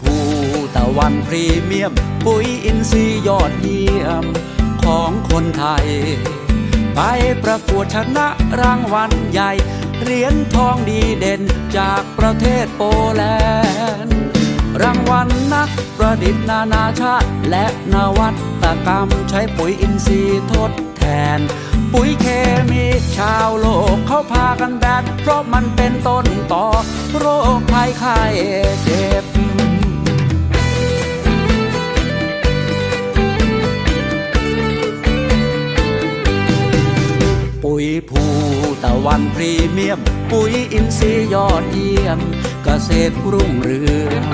ภูตะวันพรีเมียม ปุ๋ยอินทรีย์ยอดเยี่ยมของคนไทย ไปประกวดชนะรางวัลใหญ่ เหรียญทองดีเด่นจากประเทศโปแลนด์ รางวัลนักประดิษฐ์นานาชาติ และนวัตกรรมใช้ปุ๋ยอินทรีย์ทดแทน ปุ๋ยเคมีชาวโลกเขาพากันแบนเพราะมันเป็นต้นต่อ โรคภัยไข้เจ็บ ปุ๋ยภูตะวันพรีเมียม ปุ๋ยอินทรีย์ยอดเยี่ยม เกษตรรุ่งเรือง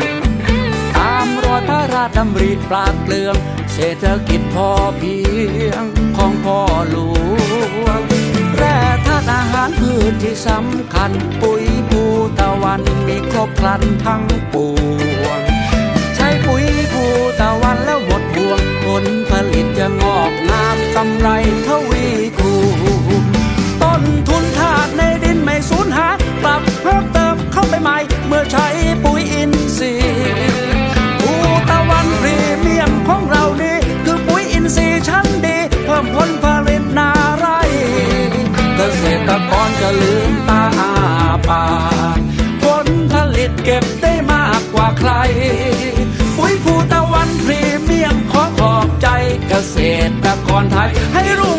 ตามรอยพระราชดำริปราดเปลืองเศรษฐกิจพอเพียงของพ่อหลวงแร่ธาตุอาหารพืชที่สำคัญ ปุ๋ยภูตะวันมีครบครันทั้งปวง ชั้นดี เพิ่มผลผลิตนาไร เกษตรกรจะลืมตาอาปากผลผลิตเก็บได้มากกว่าใคร ปุ๋ยภูตะวันพรีเมียมขอขอบใจเกษตรกรไทยให้รู้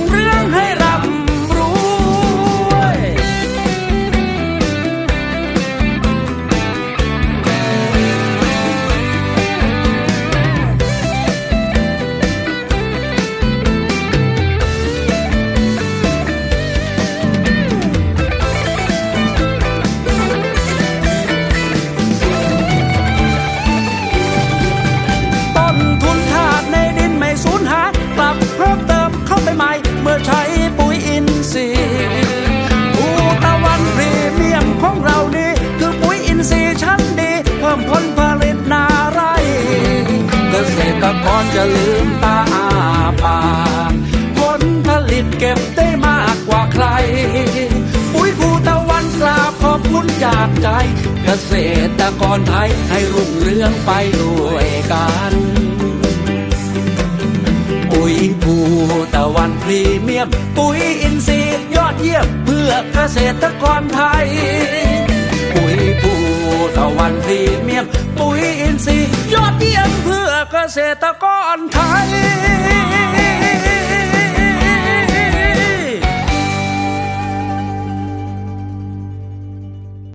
ผลผลิตนาไร เกษตรกรจะลืมตาอาปากผลผลิตเก็บได้มากกว่าใคร ปุ๋ยภูตะวันกราบขอบคุณจากใจ เกษตรกรไทยให้รุ่งเรืองไปด้วยกันปุ๋ยภูตะวันพรีเมียม ปุ๋ยอินทรีย์ยอดเยี่ยมเพื่อเกษตรกรไทย ปุ๋ยภู ตะวันพรีเมียม ปุ๋ยอินทรีย์ยอดเยี่ยมเพื่อเกษตรกรไทย